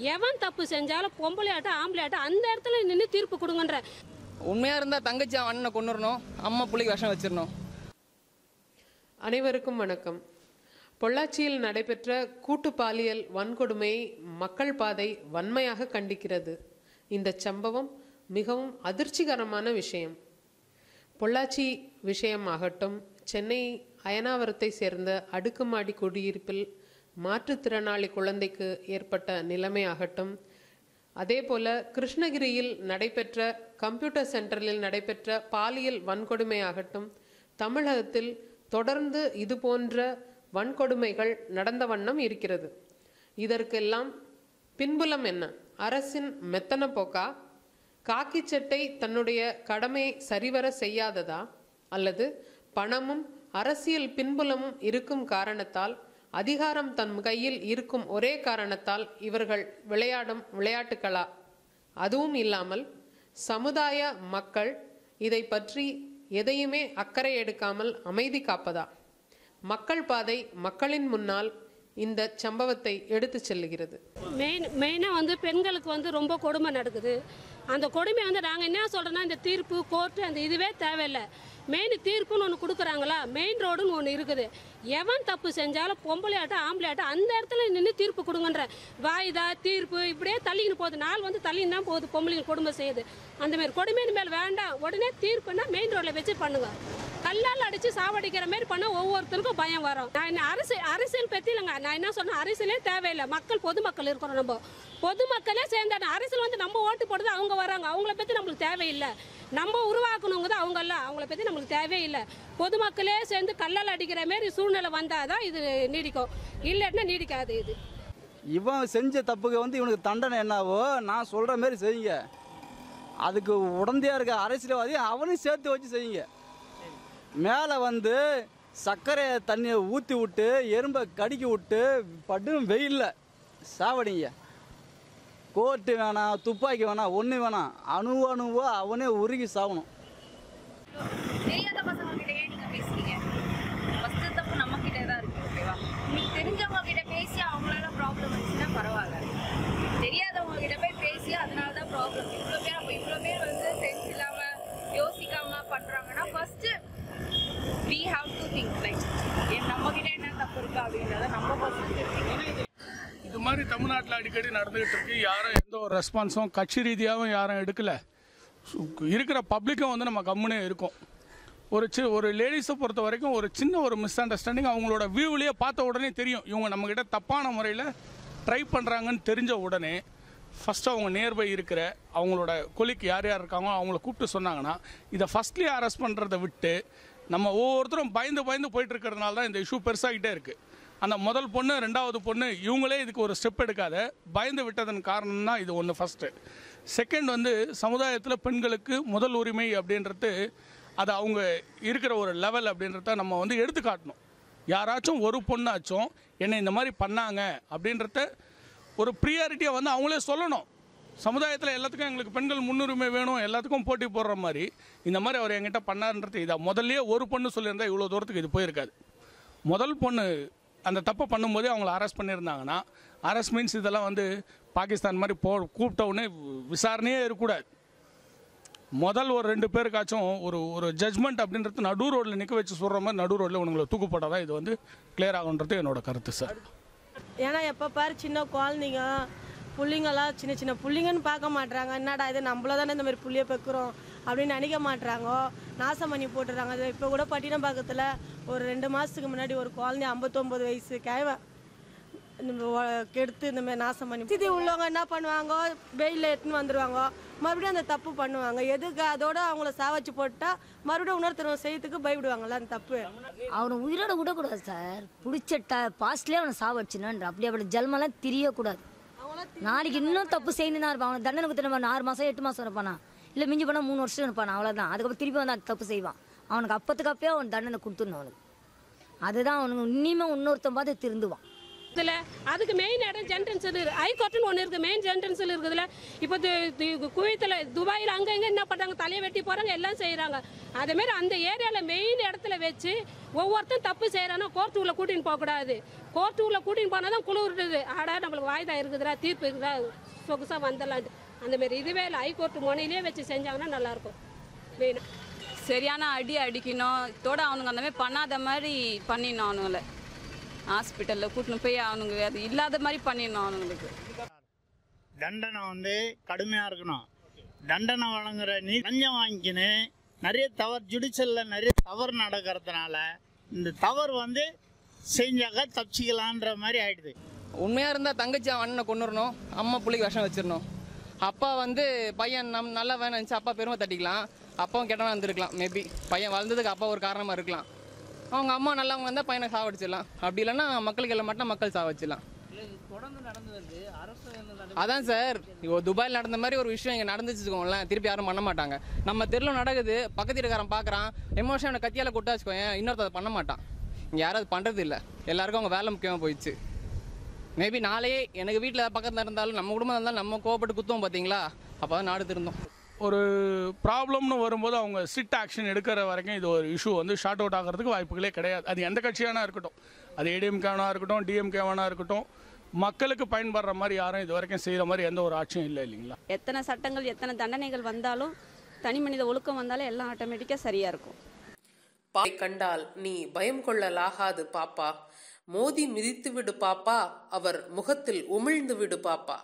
எவன் தப்பு செஞ்சாலும் பொம்பளையாட்டம் ஆம்பளையாட்டம் அந்த இடத்துல நின்று தீர்ப்பு கொடுங்கன்ற. உண்மையாக இருந்தால் தங்கச்சி அவன் அண்ணனை கொண்டுறணும் அம்மா பிள்ளைக்கு விஷம் வச்சிடணும். அனைவருக்கும் வணக்கம். பொள்ளாச்சியில் நடைபெற்ற கூட்டு பாலியல் வன்கொடுமையை மக்கள் பாதை வன்மையாக கண்டிக்கிறது. இந்த சம்பவம் மிகவும் அதிர்ச்சிகரமான விஷயம். பொள்ளாச்சி விஷயம் ஆகட்டும் சென்னை அயனாவரத்தை சேர்ந்த அடுக்குமாடி குடியிருப்பில் மாற்றுத்திறனாளி குழந்தைக்கு ஏற்பட்ட நிலைமை ஆகட்டும். அதே போல கிருஷ்ணகிரியில் நடைபெற்ற கம்ப்யூட்டர் சென்டரில் நடைபெற்ற பாலியல் வன்கொடுமை ஆகட்டும். தமிழகத்தில் தொடர்ந்து இது போன்ற வன்கொடுமைகள் நடந்த வண்ணம் இருக்கிறது. இதற்கெல்லாம் பின்புலம் என்ன? அரசின் மெத்தன போக்கா? காக்கி சட்டை தன்னுடைய கடமையை சரிவர செய்யாததா? அல்லது பணமும் அரசியல் பின்புலமும் இருக்கும் காரணத்தால் அதிகாரம் தன் கையில் இருக்கும் ஒரே காரணத்தால் இவர்கள் விளையாடும் விளையாட்டுகளா அதுவும் இல்லாமல் சமுதாய மக்கள் இதை பற்றி எதையுமே அக்கறை எடுக்காமல் அமைதி காப்பதா? மக்கள் பாதை மக்களின் முன்னால் இந்த சம்பவத்தை எடுத்து செல்லுகிறது. மெயின் மெயினாக வந்து பெண்களுக்கு வந்து ரொம்ப கொடுமை நடக்குது. அந்த கொடுமை வந்து நாங்கள் என்ன சொல்கிறோன்னா இந்த தீர்ப்பு கோர்ட்டு அந்த இதுவே தேவையில்லை. மெயின் தீர்ப்புன்னு ஒன்று கொடுக்குறாங்களா? மெயின் ரோடுன்னு ஒன்று இருக்குது. எவன் தப்பு செஞ்சாலும் பொம்பளையாட்டம் ஆம்பளையாட்டம் அந்த இடத்துல நின்று தீர்ப்பு கொடுங்கன்ற வாய்தா தீர்ப்பு இப்படியே தள்ளிக்கின்னு போகுது. நாள் வந்து தள்ளின்னு தான் போகுது பொம்பளைங்க கொடுமை செய்யுது. அந்தமாரி கொடுமைன்னு கொடுமையின் மேல் வேண்டாம். உடனே தீர்ப்புன்னா மெயின் ரோட்டில் வச்சு பண்ணுங்க. கல்லால் அடித்து சாவடிக்கிற மாதிரி பண்ண ஒவ்வொருத்தருக்கும் பயம் வரும். நான் என்ன அரசு அரசியல் பற்றி இல்லைங்க. நான் என்ன சொன்னேன் அரசியலே தேவையில்லை. மக்கள் பொதுமக்கள் இருக்கிறோம் நம்ம. பொதுமக்களே சேர்ந்தாங்க அரசியல் வந்து நம்ம ஓட்டு போடுறது அவங்க வராங்க. அவங்கள பற்றி நம்மளுக்கு தேவையில்லை. நம்ம உருவாக்கணுங்க தான் அவங்கள பற்றி நம்மளுக்கு தேவையில்லை. பொதுமக்களே சேர்ந்து கல்லால் அடிக்கிற மாரி சூழ்நிலை வந்தால் தான் இது நீடிக்கும். இல்லைன்னா நீடிக்காது இது. இவன் செஞ்ச தப்புக்கு வந்து இவனுக்கு தண்டனை என்னவோ? நான் சொல்கிற மாதிரி செய்யுங்க. அதுக்கு உடந்தையாக இருக்க அரசியல்வாதி அவனையும் சேர்த்து வச்சு செய்யுங்க. மேலே வந்து சர்க்கரை தண்ணியை ஊற்றி விட்டு எறும்பை கடிக்கி விட்டு படும் வெயிலில். சாவடிங்க. கோர்ட்டு வேணாம் துப்பாக்கி வேணாம் ஒன்று வேணாம். அணு அணுவோ அவனே உருகி சாகணும் தெரியாத பசங்க கிட்ட ஏன் நீங்க பேசுறீங்க ஃபர்ஸ்ட் தப்பு நம்ம கிட்ட தான் இருக்கு ஓகேவா உங்களுக்கு தெரிஞ்சவங்க கிட்ட பேசி அவங்களால ப்ராப்ளம் வந்துச்சுன்னா பரவாயில்ல தெரியாதவங்க கிட்ட போய் பேசி அதனால தான் ப்ராப்ளம் இவ்வளோ பேர் அப்போ இவ்வளோ பேர் வந்து சென்ஸ் இல்லாம யோசிக்காம பண்றாங்கன்னா first we have to think like நம்ம கிட்ட என்ன தப்பு இருக்கு அப்படின்றத நம்ம ஃபர்ஸ்ட் இது மாதிரி தமிழ்நாட்டில் அடிக்கடி நடந்துகிட்டு இருக்கு. யாரும் எந்த ஒரு ரெஸ்பான்ஸும் கட்சி ரீதியாகவும் யாரும் எடுக்கல. சு- இருக்கிற பப்ளிக்கும் வந்து நம்ம கம்முனே இருக்கும். ஒரு சி ஒரு லேடிஸை பொறுத்த வரைக்கும் ஒரு சின்ன ஒரு மிஸ் அண்டர்ஸ்டாண்டிங் அவங்களோட வியூவிலேயே பார்த்த உடனே தெரியும். இவங்க நம்மக்கிட்ட தப்பான முறையில் ட்ரை பண்ணுறாங்கன்னு தெரிஞ்ச உடனே ஃபஸ்ட்டு அவங்க நியர்பை இருக்கிற அவங்களோட கொலிக்கு யார் யார் இருக்காங்களோ அவங்கள கூப்பிட்டு சொன்னாங்கன்னா இதை ஃபஸ்ட்லேயே அரெஸ்ட் பண்ணுறதை விட்டு நம்ம ஒவ்வொருத்தரும் பயந்து பயந்து போயிட்டு இருக்கிறதுனால தான் இந்த இஷ்யூ பெருசாகிட்டே இருக்குது அந்த முதல் பொண்ணு ரெண்டாவது பொண்ணு இவங்களே இதுக்கு ஒரு ஸ்டெப் எடுக்காத பயந்து விட்டதன் காரணம் தான் இது ஒன்று ஃபஸ்ட்டு செகண்ட் வந்து சமுதாயத்தில் பெண்களுக்கு முதல் உரிமை அப்படின்றது அது அவங்க இருக்கிற ஒரு லெவல் அப்படின்றத நம்ம வந்து எடுத்து காட்டணும். யாராச்சும் ஒரு பொண்ணாச்சும் என்னை இந்த மாதிரி பண்ணாங்க அப்படின்றத ஒரு ப்ரியாரிட்டியை வந்து அவங்களே சொல்லணும். சமுதாயத்தில் எல்லாத்துக்கும் எங்களுக்கு பெண்கள் முன்னுரிமை வேணும் எல்லாத்துக்கும் போட்டி போடுற மாதிரி இந்த மாதிரி அவர் என்கிட்ட பண்ணாருன்றது இதை முதல்லயே ஒரு பொண்ணு சொல்லியிருந்தா இவ்வளோ தூரத்துக்கு இது போயிருக்காது. முதல் பொண்ணு அந்த தப்பை பண்ணும்போதே அவங்கள அரெஸ்ட் பண்ணியிருந்தாங்கன்னா அரெஸ்ட் மீன்ஸ் இதெல்லாம் வந்து பாகிஸ்தான் மாதிரி போ கூப்பிட்ட உடனே விசாரணையே இருக்கக்கூடாது. முதல் ஒரு ரெண்டு பேருக்காச்சும் ஒரு ஒரு ஜட்ஜ்மெண்ட் அப்படின்றது நடு ரோட்டில் நிற்க வச்சு சொல்கிற மாதிரி நடு ரோட்டில் உங்களை தூக்கப்பட்டால் தான் இது வந்து கிளியர் ஆகுன்றது என்னோட கருத்து சார் ஏன்னா எப்போ பாரு சின்ன குழந்தைங்க பிள்ளைங்களாம் சின்ன சின்ன பிள்ளைங்கன்னு பார்க்க மாட்டுறாங்க என்னடா இது? நம்மள தானே இந்த மாதிரி புள்ளிய பெக்குறோம் அப்படின்னு நினைக்க மாட்டுறாங்கோ நாசம் பண்ணி போட்டுறாங்க அது இப்போ கூட பட்டினப்பாக்கத்தில் ஒரு ரெண்டு மாதத்துக்கு முன்னாடி ஒரு குழந்தை ஐம்பத்தொம்பது வயசு கேவ இந்த கெடுத்து இந்த மாதிரி நாசம் பண்ணி சிதி உள்ளவங்க என்ன பண்ணுவாங்க? வெயிலில் எடுத்துன்னு வந்துடுவாங்க மறுபடியும் அந்த தப்பு பண்ணுவாங்க. எதுக்கு? அதோட அவங்கள சாவச்சு போட்டால் மறுபடியும் இன்னொருத்தர் செய்யறதுக்கு பயப்படுவாங்கல்ல அந்த தப்பு? அவனை உயிரோட விடக்கூடாது சார். பிடிச்ச ட பாஸ்ட்லேயே அவனை சாவச்சுனான்ற அப்படி அப்படி ஜல்மெல்லாம் தெரியக்கூடாது. நாளைக்கு இன்னும் தப்பு செய்யணும் தான் இருப்பான். அவனை தண்டனை கொடுத்துட்டு ஆறு மாதம் எட்டு மாதம் இருப்பானா? இல்லை மிஞ்சி போனால் மூணு வருஷம் இருப்பான்? அவ்வளோதான் அதுக்கப்புறம் திருப்பி வந்து அந்த தப்பு செய்வான். அவனுக்கு அப்பத்துக்கு அப்பயே அவன் தண்டனை கொடுத்துடணும் அவனுக்கு. அதுதான் அவனுக்கு இனிமே இன்னொருத்தன் பார்த்து திருந்துவான். இதில் அதுக்கு மெயின் இடம் ஜென்டன்ஸ் இருக்குது ஹைகோர்ட்டுன்னு ஒன்று இருக்குது மெயின் ஜென்டன்ஸில் இருக்குதுல்ல இப்போ குவைத்தில் துபாயில் அங்கே இங்கே என்ன பண்ணுறாங்க தலையை வெட்டி போகிறாங்க எல்லாம் செய்கிறாங்க அதேமாரி அந்த ஏரியாவில் மெயின் இடத்துல வச்சு ஒவ்வொருத்தரும் தப்பு செய்கிறானா கோர்ட்டுக்குள்ளே கூட்டின்னு போகக்கூடாது. கோர்ட்டு உள்ள கூட்டின்னு போனால் தான் குழு விட்டுது ஆடா நம்மளுக்கு வாய்தா இருக்குதுடா தீர்ப்பு இருக்குதா? சொகுசாக வந்துடலாம் அந்த மாதிரி இதுவே இல்லை. ஹைகோர்ட்டு முனையிலே வச்சு செஞ்சாங்கன்னா நல்லாயிருக்கும் மெயினாக சரியான அடி அடிக்கணும். இதோட அவனுங்க அந்த மாதிரி பண்ணாத மாதிரி பண்ணிடணும் அவனுங்களை. ஹாஸ்பிட்டலில் கூட்டின்னு போய் அவனுங்க அது இல்லாத மாதிரி பண்ணிடணும் அவனுங்களுக்கு. தண்டனை வந்து கடுமையாக இருக்கணும். தண்டனை வழங்குற நீ லஞ்சம் வாங்கிக்கின்னு நிறைய தவறு ஜுடிஷியலில் நிறைய தவறு நடக்கிறதுனால இந்த தவறு வந்து செஞ்சாக்க தப்பிச்சிக்கலான்ற மாதிரி ஆயிடுது. உண்மையாக இருந்தால் தங்கச்சி அண்ணனை கொண்டுறணும் அம்மா பிள்ளைக்கு விஷம் வச்சிடணும். அப்பா வந்து பையன் நம் நல்லா வேணும் நினச்சி அப்பா பெருமை தட்டிக்கலாம். அப்பாவும் கெட்டவனா இருந்திருக்கலாம் மேபி பையன் வளர்ந்ததுக்கு அப்பா ஒரு காரணமாக இருக்கலாம். அவங்க அம்மா நல்லவங்க வந்தால் பையனை சாவடிச்சிடலாம். அப்படி இல்லைன்னா மக்களுக்கு எல்லாம் மட்டும் மக்கள் சாவடிச்சிடலாம். அதான் சார் இப்போ துபாயில் நடந்த மாதிரி ஒரு விஷயம் இங்கே நடந்துச்சு வச்சுக்கோங்களேன் திருப்பி யாரும் பண்ண மாட்டாங்க. நம்ம தெருவில் நடக்குது பக்கத்து வீட்டுக்காரன் பார்க்குறான் எமோஷனை கத்தியால் கொட்டா வச்சுக்கோங்க இன்னொருத்தர் அதை பண்ண மாட்டான். இங்கே யாரும் அது பண்ணுறது இல்லை எல்லாருக்கும் அவங்க வேலை முக்கியமாக போயிடுச்சு. மேபி நாளையே எனக்கு வீட்டில் பக்கத்தில் இருந்தாலும் நம்ம குடும்பம் இருந்தாலும் நம்ம கோவப்பட்டு குத்துவோம் பார்த்தீங்களா அப்போ தான் நாடு திருந்தோம். ஒரு ப்ராப்ளம்னு வரும்போது அவங்க சிட் ஆக்ஷன் எடுக்கிற வரைக்கும் இது ஒரு இஷ்யூ வந்து ஷார்ட் அவுட் ஆகிறதுக்கு வாய்ப்புகளே கிடையாது. அது எந்த கட்சியானா இருக்கட்டும். அது ஏடிஎம்கேவனா இருக்கட்டும் டிஎம்கேவனா இருக்கட்டும் மக்களுக்கு பயன்படுற மாதிரி யாரும் இது வரைக்கும் செய்கிற மாதிரி எந்த ஒரு ஆட்சியும் இல்லை இல்லைங்களா? எத்தனை சட்டங்கள் எத்தனை தண்டனைகள் வந்தாலும் தனி மனித ஒழுக்கம் வந்தாலும் எல்லாம் ஆட்டோமேட்டிக்காக சரியாக இருக்கும். பாப்பை கண்டால் நீ பயம் கொள்ளலாகாது பாப்பா. மோதி மிதித்து விடு பாப்பா. அவர் முகத்தில் உமிழ்ந்து விடு பாப்பா.